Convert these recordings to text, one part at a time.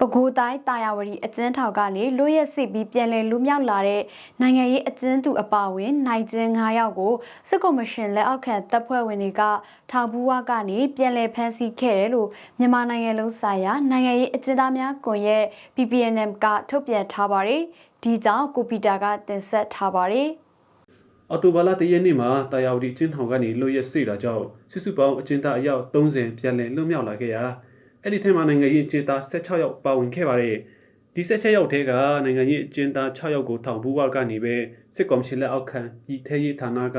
ပဲခူးတိုင်းတာယာဝတီအကျဉ်းထောင်ကနေလွတ်ရက်စစ်ပြီးပြန်လည်လွတ်မြောက်လာတဲ့နိုင်ငံရေးအကျဉ်းသူအပါအဝင်နိုင်ကျဉ်9ယောက်ကိုစစ်ကော်မရှင်လက်အောက်ခံတပ်ဖွဲ့ဝင်တွေကထောင်ဘူးဝကနေပြန်လည်ဖမ်းဆီးခဲ့တယ်လို့မြန်မာနိုင်ငံလုံးဆိုင်ရာနိုင်ငံရေးအကျဉ်းသားများကွန်ရက် PPNM ကထုတ်ပြန်ထားပါတယ်။ဒီကြောင့်ကိုပီတာကတင်ဆက်ထားပါတယ်။အော်တိုဘာလတရက်နေ့မှာတာယာဝတီကျင်းထောင်ကနေလွတ်ရက်စေ့တာကြောင့်စုစုပေါင်းအကျဉ်းသားအယောက်30ပြန်လည်လွတ်မြောက်လာခဲ့ရာ အဲ့ဒီထဲမှာနိုင်ငံရေးအကျဉ်းသား16ယောက်ပါဝင်ခဲ့ပါတယ်ဒီ16ယောက်ထဲကနိုင်ငံရေးအကျဉ်းသား6ယောက်ကိုထောင်ဘူးဝကနေပဲစစ်ကောင်စီလက်အောက်ခံပြည်ထရေးဌာနက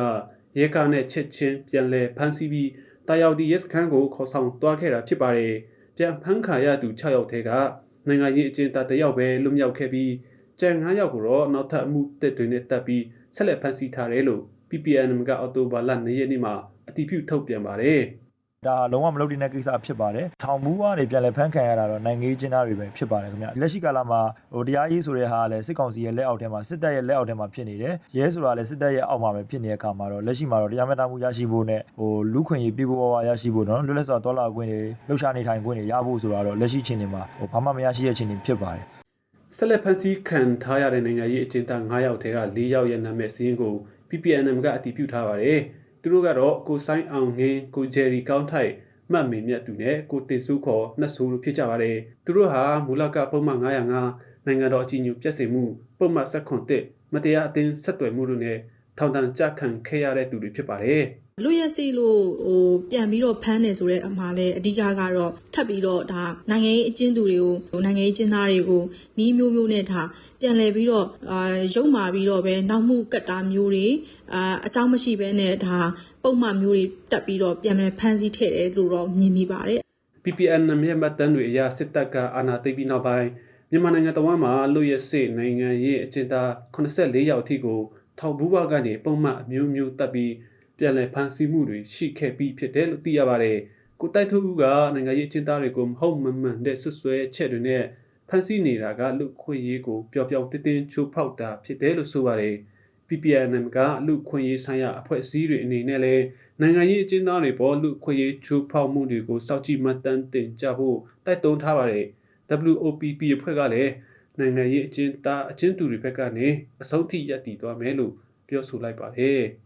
ရဲကားနဲ့ချက်ချင်းပြန်လည်ဖမ်းဆီးပြီးတာယာဝတီရဲစခန်းကိုခေါ်ဆောင်သွားခဲ့တာဖြစ်ပါတယ်ပြန်ဖမ်းခါရသူ6ယောက်ထဲကနိုင်ငံရေးအကျဉ်းသား1ယောက်ပဲလွတ်မြောက်ခဲ့ပြီးကျန်9ယောက်ကိုတော့နောက်ထပ်အမှုတစ်တွေနဲ့တပ်ပြီးဆက်လက်ဖမ်းဆီးထားတယ်လို့ PPNM ကအော်တိုဘာလ2ရက်နေ့မှာအတည်ပြုထုတ်ပြန်ပါတယ်။ ဒါလုံးဝမလုပ်တဲ့ကိစ္စဖြစ်ပါတယ်။ထောင်မူကနေပြန်လဲဖမ်းခံရတာတော့နိုင်ငံရေးကျင်းသားတွေပဲဖြစ်ပါတယ်ခင်ဗျ။လက်ရှိကာလမှာဟိုတရားရေးဆိုတဲ့ဟာကလည်းစစ်ကောင်စီရဲ့လက်အောက်ထဲမှာစစ်တပ်ရဲ့လက်အောက်ထဲမှာဖြစ်နေတယ်။ရဲဆိုတာလည်းစစ်တပ်ရဲ့အောက်မှာပဲဖြစ်နေတဲ့အခါမှာတော့လက်ရှိမှာတော့တရားမျှတမှုရရှိဖို့နဲ့ဟိုလူခွင့်ရေးပြည်ပေါ်ဝါရရှိဖို့နော်လွတ်လပ်စွာတော်လာခွင့်တွေလှုပ်ရှားနေထိုင်ခွင့်တွေရဖို့ဆိုတာတော့လက်ရှိချိန်တွေမှာဟိုဘာမှမရရှိတဲ့ချိန်တွေဖြစ်ပါတယ်။ဆက်လက်ဖန်ဆီးခံထားရတဲ့နိုင်ငံရေးအကျဉ်းသား9ယောက်ထဲက4ယောက်ရဲ့နာမည်စာရင်းကို PPNM ကအတည်ပြုထားပါတယ်။ သူတို့ကတော့ကိုဆိုင်အောင်ငင်းကိုဂျယ်ရီကောင်းထိုက်မှတ်မေမြတ်သူနဲ့ကိုတင်စုခေါ်နှစ်ဆိုလို့ဖြစ်ကြပါတယ်။သူတို့ဟာမူလကပုံမှန်905နိုင်ငံတော်အကြီးအကျယ်ပြည့်စုံမှုပုံမှန်7ခွန်1မတရားအသင်းဆက်သွယ်မှုတို့နဲ့ ထောင်ဒဏ်ကြခံခဲ့ရတဲ့သူတွေဖြစ်ပါတယ်။လွတ်ရက်စီလို့ဟိုပြန်ပြီးတော့ဖမ်းတယ်ဆိုတဲ့အမှားလဲအဓိကကတော့ထပ်ပြီးတော့ဒါနိုင်ငံရေးအကျဉ်းသူတွေကိုနိုင်ငံရေးကျဉ်းသားတွေကိုနီးမျိုးမျိုးနဲ့ဒါပြန်လည်ပြီးတော့အာရုပ်မာပြီးတော့ပဲနောက်မှုကတ်တာမျိုးတွေအာအကြောင်းမရှိဘဲနဲ့ဒါပုံမှန်မျိုးတွေတက်ပြီးတော့ပြန်လည်ဖမ်းဆီးထည့်တယ်လို့တော့မြင်မိပါတယ် PPN ရဲ့မှတ်တမ်းတွေအရစစ်တပ်ကအာဏာသိမ်းပြီးနောက်ပိုင်းမြန်မာနိုင်ငံတော်မှာလူရဲစစ်နိုင်ငံရေးအကျဉ်းသား84ယောက်အထိကို ထောက်ဘူးဘကနေပုံမှန်အမျိုးမျိုးတပ်ပြီးပြန်လည်ဖမ်းဆီးမှုတွေရှိခဲ့ပြီးဖြစ်တယ်လို့သိရပါတယ်။ကိုတိုက်ထုတ်ဦးကနိုင်ငံရေးအကျဉ်းသားတွေကိုမဟုတ်မမှန်တဲ့ဆွဆွဲချက်တွေနဲ့ဖမ်းဆီးနေတာကလူခွင့်ရေးကိုပျော်ပျော်တင်းတင်းချိုးဖောက်တာဖြစ်တယ်လို့ဆိုပါတယ်။ PPNM ကလူခွင့်ရေးဆိုင်ရာအဖွဲ့အစည်းတွေအနေနဲ့လည်းနိုင်ငံရေးအကျဉ်းသားတွေပေါ်လူခွင့်ရေးချိုးဖောက်မှုတွေကိုစောင့်ကြည့်မှတ်တမ်းတင်ကြဖို့တိုက်တွန်းထားပါတယ်။ WOPP အဖွဲ့ကလည်း နိုင်ငံရေးအကျဉ်းသားအကျဉ်းသူတွေဘက်ကနေအဆုံးထိရပ်တည်သွားမယ်လို့ပြောဆိုလိုက်ပါတယ်။